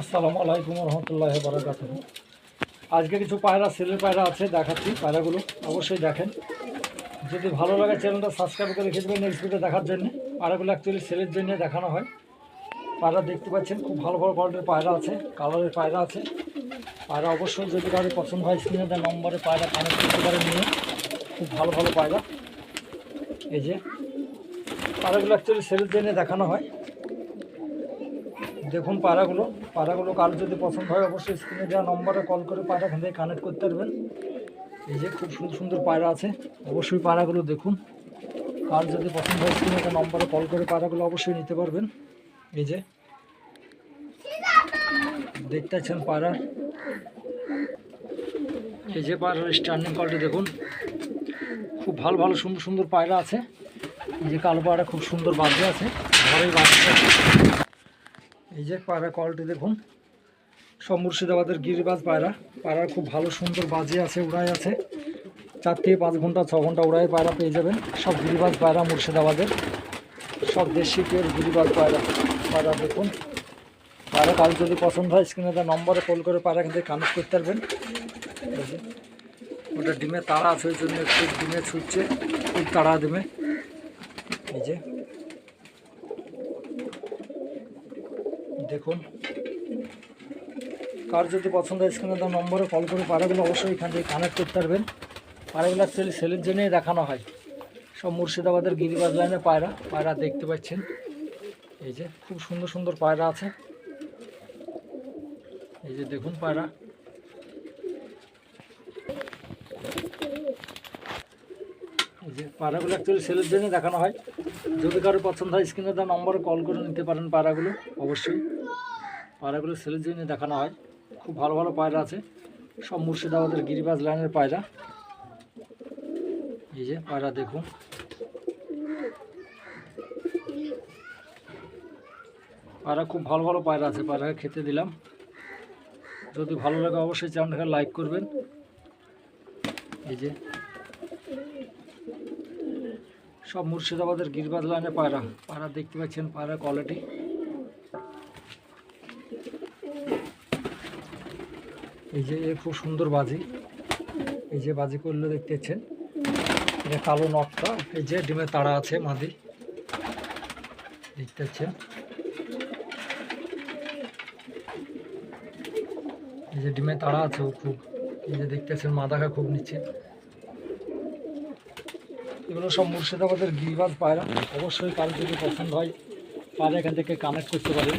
আসসালামু আলাইকুম রহমতুল্লাহ বারাকাত আজকে কিছু পায়রা, সেলের পায়রা আছে, দেখাচ্ছি পায়রাগুলো। অবশ্যই দেখেন। যদি ভালো লাগে চ্যানেলটা সাবস্ক্রাইব করে রেখে দেবেন নেক্সট ভিডিও দেখার জন্য। পায়রাগুলো অ্যাকচুয়ালি সেলের জন্য দেখানো হয়। পায়রা দেখতে পাচ্ছেন, খুব ভালো ভালো কোয়ালিটির পায়রা আছে, কালারের পায়রা আছে। পায়রা অবশ্যই যদি কারও পছন্দ হয়, স্ক্রিনে দেওয়া নম্বরে পায়রা কানেক্ট করতে পারে নিয়ে। খুব ভালো ভালো পায়রা। এই যে, পায়রাগুলো অ্যাকচুয়ালি সেলের জন্য দেখানো হয়। দেখুন পাড়াগুলো পাড়াগুলো কারও যদি পছন্দ হয় অবশ্যই স্ক্রিনে দেওয়া নম্বরে কল করে পায়রা এখান থেকে কানেক্ট করতে পারবেন। এই যে খুব সুন্দর সুন্দর পায়রা আছে, অবশ্যই পাড়াগুলো দেখুন। কার যদি পছন্দ হয় স্ক্রিনে দেওয়া নম্বরে কল করে পায়রাগুলো অবশ্যই নিতে পারবেন। এই যে, দেখতে পাচ্ছেন পায়রা এই যে পায়রার স্ট্যান্ডিং কোয়ালিটি দেখুন। খুব ভালো ভালো সুন্দর সুন্দর পায়রা আছে। এই যে কালো পায়রা খুব সুন্দর বাজে আছে। ঘরেই বাজছে এই যে পায়রা কোয়ালিটি দেখুন, সব মুর্শিদাবাদের গিরিবাজ পায়রা। পায়রা খুব ভালো, সুন্দর বাজে আছে, উড়াই আছে। চার থেকে পাঁচ ঘণ্টা, ছ ঘণ্টা উড়াই পায়রা পেয়ে যাবেন। সব গিরিবাজ পায়রা মুর্শিদাবাদের। সব দেশি পের গিরিবাজ পায়রা। পায়রা দেখুন। পায়রা কাল যদি পছন্দ হয় স্ক্রিনে তার নম্বরে কল করে পায়রা কিন্তু কানেক্ট করতে পারবেন। ওটা ডিমে তাড়া আছে, ওই জন্য একটু ডিমে ছুটছে। খুব তাড়া ডিমে। এই যে দেখুন। কার যদি পছন্দ হয় স্ক্রিনে তার নম্বরে কল করে পাড়াগুলো অবশ্যই এখান থেকে কানেক্ট করতে পারবেন। পায়রাগুলো অ্যাকচুয়ালি সেলের জন্যই দেখানো হয়। সব মুর্শিদাবাদের গিরিবাজ লাইনে পায়রা। পায়রা দেখতে পাচ্ছেন। এই যে খুব সুন্দর সুন্দর পায়রা আছে। এই যে দেখুন পায়রা এই যে পায়রাগুলো অ্যাকচুয়ালি সেলের জন্য দেখানো হয়। যদি কারও পছন্দ হয় স্ক্রিনে তার নম্বরে কল করে নিতে পারেন পায়রাগুলো অবশ্যই। পায়রাগুলো সেলের জন্য দেখানো হয়। খুব ভালো ভালো পায়রা আছে। সব মুর্শিদাবাদের গিরিবাজ লাইনের পায়রা। এই যে পায়রা দেখুন। পায়রা খুব ভালো ভালো পায়রা আছে, পায়রাকে খেতে দিলাম। যদি ভালো লাগে অবশ্যই চ্যানেলটাকে লাইক করবেন। এই যে সব মুর্শিদাবাদের গিরবাদ লাইনে পায়রা। পায়রা দেখতে পাচ্ছেন, পায়রা কোয়ালিটি এই যে, এ খুব সুন্দর বাজি। এই যে বাজি করলে দেখতে পাচ্ছেন, এটা কালো নটটা এই যে ডিমে তাড়া আছে মাদি। দেখতে পাচ্ছেন। এই যে ডিমে তাড়া আছে ও খুব। এই যে দেখতে পাচ্ছেন মাদাখা খুব নিচ্ছে এগুলো সব মুর্শিদাবাদের গিরিবাদ পায়রা। অবশ্যই কারও যদি পছন্দ হয় পায়রা এখান থেকে কানেক্ট করতে পারে।